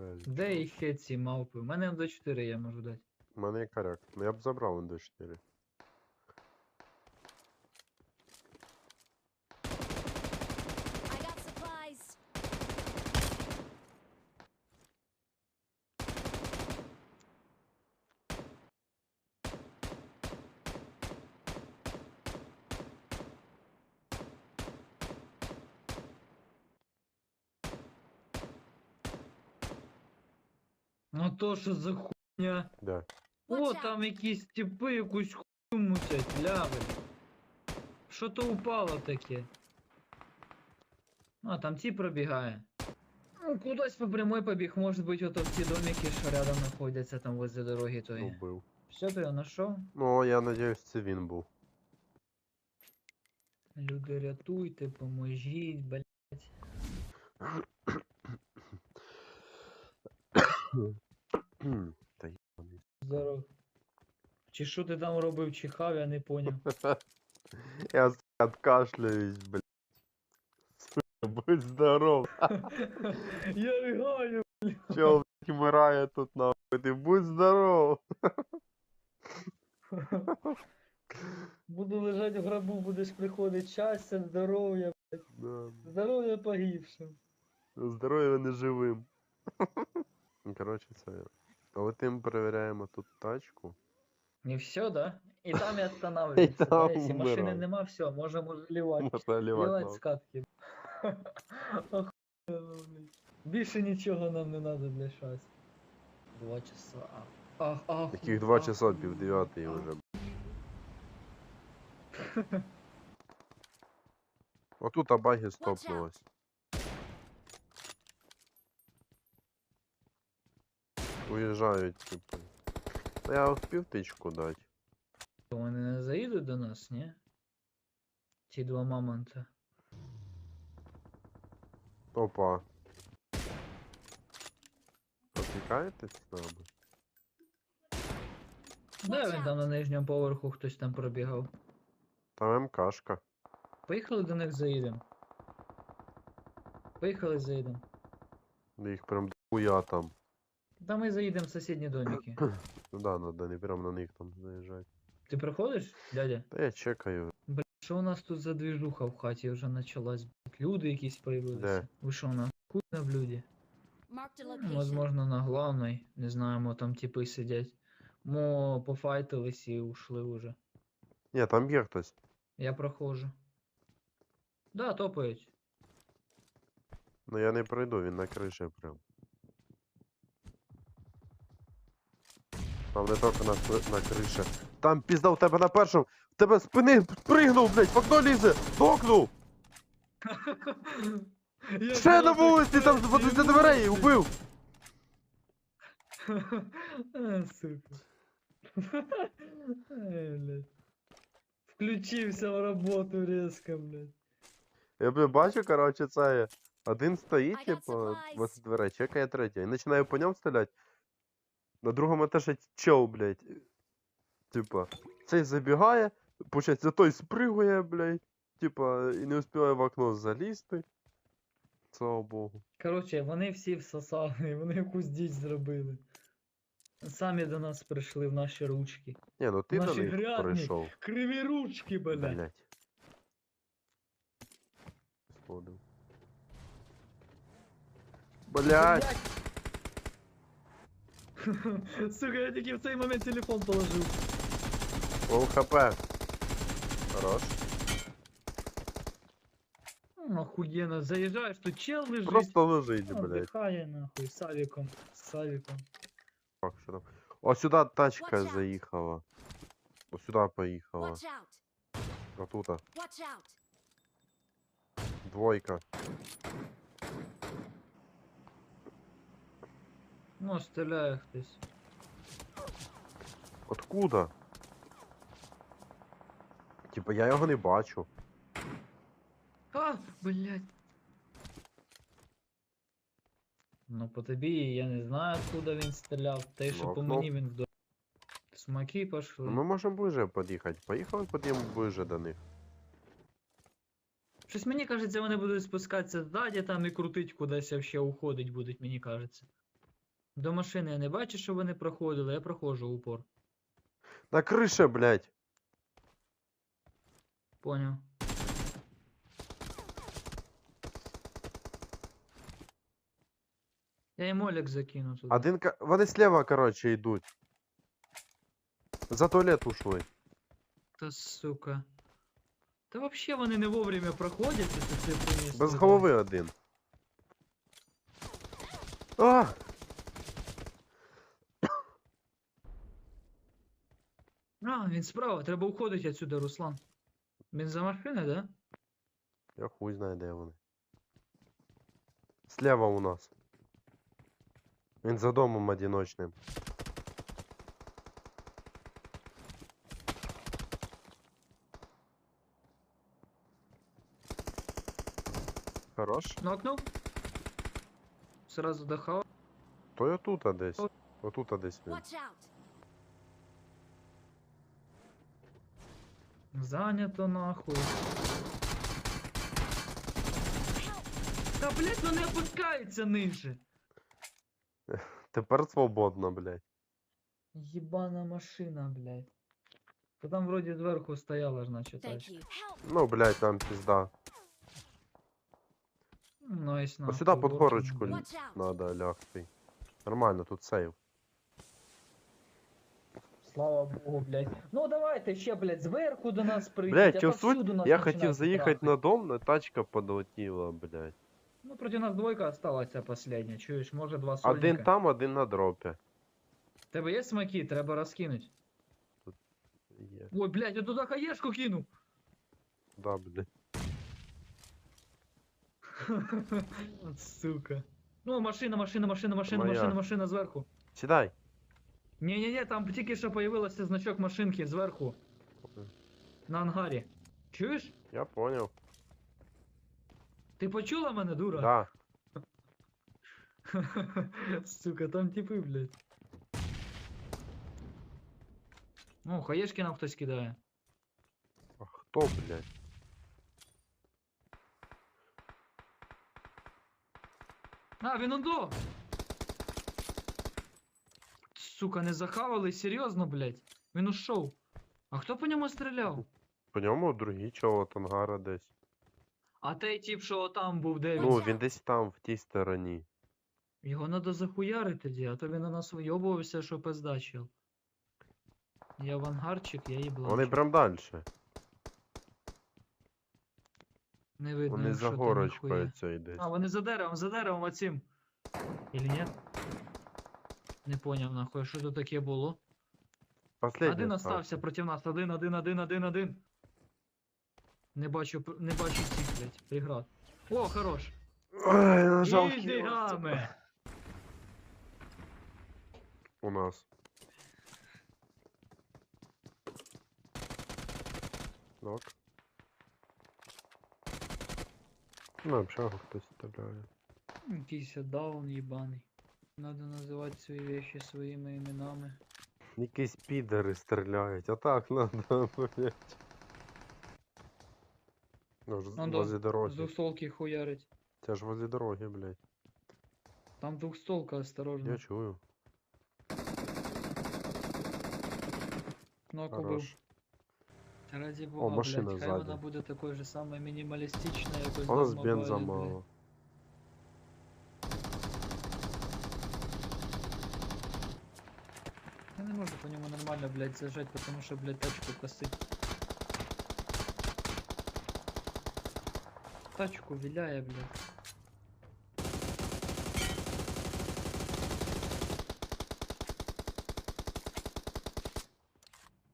Блядь. Де їх ці мавпи? У мене МД4 я можу дати. У мене є коряк. Ну я б забрав МД4. Ну то що за хуйня? Де? О, там якісь типи якусь хуйню мутять, ляви. Що то упало таке? А, там ті пробігає. Ну, кудись по прямой побіг, може бути, ото в ті домики, що рядом знаходяться там возле дороги тої. Убив. Все, ти його знайшов? Ну, я надіюсь, це він був. Люди, рятуйте, поможіть, блядь. Та єбаний. Здоров. Чи що ти там робив, чихав, я не поняв. Я откашляюсь, блядь. Будь здоров. Я ригаю. Чел, блядь, вмирає тут нахуй. Ти будь здоров. Буду лежать в гробу, будеш приходити щастя, здоров'я, Да. здоров'я погибшим. Здоров'я неживим. Ну, Коротше, це. Летим, перевіряємо тут тачку. Не все, да? І там і останавливається. там да? Якщо машини нема, все, можемо лівати. Лівати. Скатки. Більше нічого нам не треба для щастя. Два часа. Ах, ах. Яких два часа, пів дев'ятої вже. Отут абагі стопнулась. Уїжджають, типу. Та я успів тичку дати. Вони не заїдуть до нас, ні? Ті два мамонта. Опа. Потікаєтесь з нами? Де він там на нижньому поверху хтось там пробігав? Там МКшка. Поїхали до них заїдемо. Поїхали заїдемо. Їх прям хуя там. Та ми заїдемо в сусідні домики. Ну да, надо не прям на них там заїжджати. Ти приходиш, дядя? Та я чекаю. Бля, що у нас тут за двіжуха в хаті вже почалась? блядь? Люди якісь появилися. Де? Ви що, на хуй на блюді? Marked a Ну, location. Возможно, на главной. Не знаємо, там типи сидять. Мо пофайтились і ушли уже. Ні, там є хтось. Я проходжу. Да, топають. Ну я не пройду, він на криші прям. Там не тільки на, на криші. Там пізда у тебе на першому. В тебе спини пригнув, блядь, в окно лізе! Токнув! Я Ще на вулиці, там хтось дверей, убив! А, сука. Ай, блядь. Включився в роботу резко, блядь. Я б бачу, короче, це. Один стоїть, типу, возле дверей, чекає третій. І починаю по ньому стріляти. На другому етажі чел, блядь. Типа, цей забігає, получається, той спригує, блядь. Типа, і не успіває в окно залізти. Слава Богу. Коротше, вони всі всосали, вони якусь діч зробили. Самі до нас прийшли в наші ручки. Ні, ну ти до Наші них грязні. прийшов. Криві ручки, блядь. Блядь. Сходив. Блядь! Сука, я тільки в цей момент телефон положив. Пол хп. Хорош. М, Охуєнно, заїжджаєш, тут чел лежить. Просто лежить, блядь. Отдихає нахуй, з Савіком, з Савіком. Так, що там? О, сюди тачка Watch out. заїхала. О, сюди поїхала. Watch out. А тут Watch out. двойка. Ну, стріляє хтось. Откуда? Типа я його не бачу. А, блядь. Ну, по тобі я не знаю, откуда він стріляв. Та й що Ну, по мені він вдо. Смаки пошли. Ну, ми можемо ближе під'їхати. Поїхали під'їмо ближе до них. Щось мені кажеться, вони будуть спускатися ззаді там і крутить кудись вообще уходить будуть, мені кажеться. До машини я не бачу, що вони проходили, я проходжу упор. На крыше, блядь. Поняв. Я їм Олік закину тут. Один ка... Вони слева, короче, йдуть. За туалет ушли. Та сука. Та вообще вони не вовремя проходять, це цифри Без голови один. А! А, він справа, треба уходити отсюда, Руслан. Він за машиною, да? Я хуй знаю, де вони. Слева у нас. Він за домом одиночним. Хорош. Нокнув? Сразу дахав. То я тут десь. Отут десь він. Watch out! Занято нахуй. Та блять, вони опускаються ниже. Тепер свободно, блядь. Єбана машина, блядь. Та там вроді зверху стояла ж наче Thank тачка. you. Help! Ну, блядь, там пизда. Найс Ось нахуй. сюди під вот горочку він, лі- блядь. Watch out! надо лягти. Нормально, тут сейв. Слава богу, блядь. Ну давайте ще, блядь, зверху до нас прийдіть, Блядь, а чо повсюду суть? нас Я починають хотів заїхати трахати. на дом, но тачка подлетіла, блядь. Ну, проти нас двойка осталася последня, чуєш, може два сольника. Один там, один на дропі. Тебе є смаки, треба розкинуть. Є. Ой, блядь, я туди хаєшку кинув. Да, блядь. От сука. Ну, машина, машина, машина, машина, Моя. машина, машина зверху. Сідай. Ні-ні-ні, там тільки що появився значок машинки зверху. На ангарі. Чуєш? Я понял. Ти почула мене, дура? Да. Сука, там типи, блядь. Ну, хаєшки нам хтось кидає. А хто, блядь? А, він ондо! Сука, не захавали, серйозно, блядь. Він ушов. А хто по ньому стріляв? По ньому другий чого Тангара десь. А той тип, що там був, де він? Ну, він десь там, в тій стороні. Його надо захуярити тоді, а то він на нас вийобувався, що пиздачив. Я вангарчик, я їбланчик. Вони прям далі. Не видно, Вони за там горочкою ніхуя. цією десь. А, вони за деревом, за деревом оцим. Или ні? Не поняв нахуй, що тут таке було. Последній один остався проти нас, один, один, один, один, один. Не бачу, не бачу цих, блядь, преград. О, хорош. Ой, Ізі гаме. У нас. Нок. На общагу хтось стріляє. Якийсь даун їбаний. Надо називати свої вещи своїми іменами. Якісь підери стріляють, а так надо, блять. Ну ж Ну да, возле З дороги. двохстолки хуярить. Це ж возле дороги, блять. Там двохстолка, осторожно. Я чую. Нок убив. Хорош. Раді бога, машина блядь, хай ззаді. вона буде такою же самою мінімалістичною, якось У нас бенза блядь. мало. Не можу по ньому нормально, блядь, зажать, потому що, блядь, тачку косить. Тачку виляє, блядь.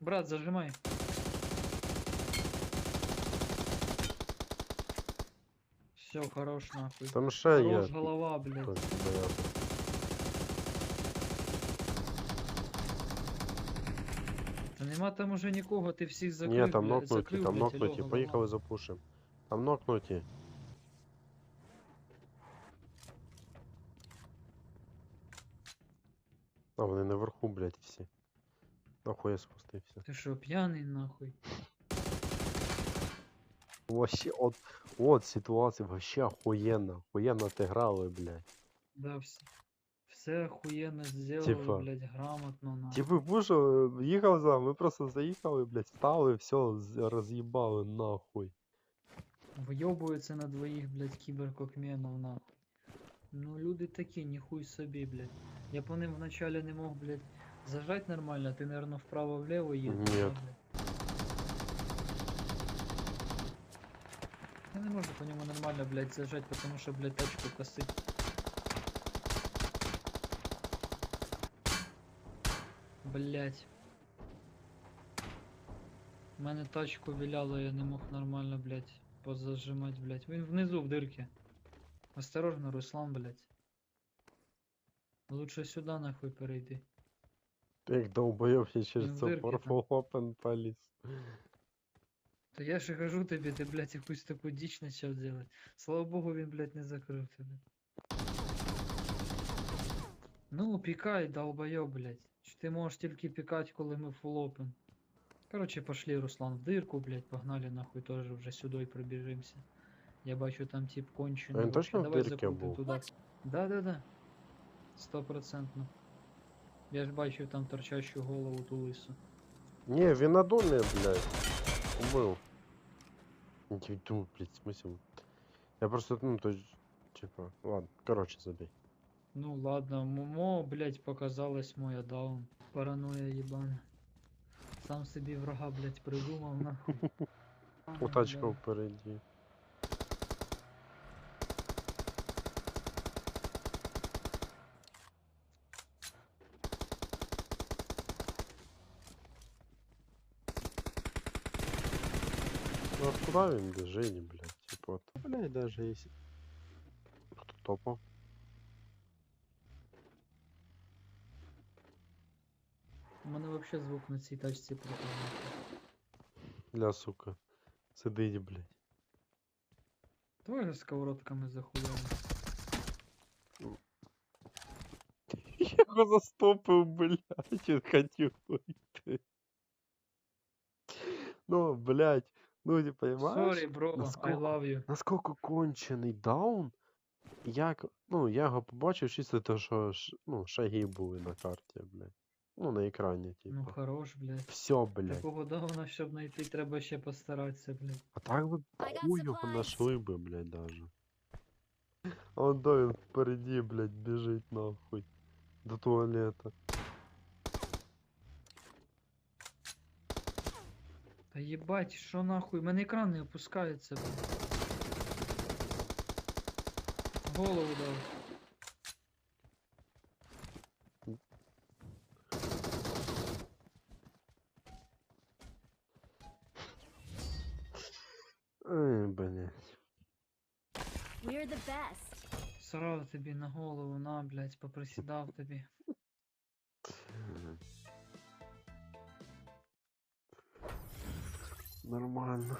Брат, зажимай. Все, хорош нахуй. Там ще є. Хорош голова, блядь. хтось, понятно. Нема там уже нікого, ти всіх закрив, Ні, там блядь, нокнуті, там нокнуті. Поїхали запушим. Там нокнуті. А, вони наверху, блядь, всі. Нахуй я спустився. Ти що, п'яний нахуй? Вообще, от, от ситуація вообще охуєнна. Охуєнно ти грали, блядь. Да, все, все охуєнно зробили, Типа, блядь, грамотно, на. Типу, Буша їхав за, ми просто заїхали, блядь, стали, все, роз'їбали нахуй. Вйобуються на двоїх, блядь, кіберкокменів, нахуй. Ну, люди такі, ніхуй собі, блядь. Я по ним вначале не мог, блядь, зажать нормально, ти, наверно, вправо-влево їдеш. да, блядь? Я не можу по ньому нормально, блядь, зажать, потому що, блядь, тачку косить. Блять. У мене тачку віляло, я не мог нормально, блядь, позажимать, блядь. Він внизу в дирці. Осторожно, Руслан, блядь. Лучше сюди нахуй перейди. Як долбойов я через це. Purple Open поліз. То я і кажу тобі, ти, блядь, якусь таку діч почав делать. Слава Богу, він, блядь, не закрив тебе. Ну, пікай, долбойоб, блядь. Ти можеш тільки пікати, коли ми open? Короче, пошли, Руслан, в дирку, блядь, погнали нахуй теж вже сюди пробіжимося. Я бачу там тип кончений. Він точно Давай дирці закрутим був? туди. Watch. Да, да, да. Стопроцентно. Я ж бачив там торчащу голову ту лису. Ні, він на домі, блядь. Убив. Думаю, блядь, смысл. Я просто, ну, то есть, типа, ладно, короче, забей. Ну ладно, Момо, блять, показалось моя даун. Паранойя ебана. Сам собі врага, блять, придумав нахуй. Ага, У тачка да. впереді. Ну, а куда він біжить, блядь, типа, от, блядь, даже если... Кто топал? Вообще звук на цій тачці пропав. Для, сука, сидить, блядь. Давай же сковородками захуяємо. Я його застопив, блядь, він хотів вийти. Ну, блядь, ну понимаешь? Sorry, bro, I наскільки- love you. Наскільки кончений даун, як, ну, я його побачив чисто те, що ш, ну, шаги були на карті, блядь. Ну, на екрані, типу. Ну хорош, блядь. Все, блядь. Такого дауна, щоб знайти, треба ще постаратися, блядь. А так би supplies. нашли би, блядь, даже. А он да, він впереді, блядь, біжить нахуй. До туалета. Та єбать, що нахуй? У мене екран не опускається, блядь. Голову дав. Ай, блядь. We're the best. Срав тобі на голову, на, блядь, поприсідав тобі. Нормально.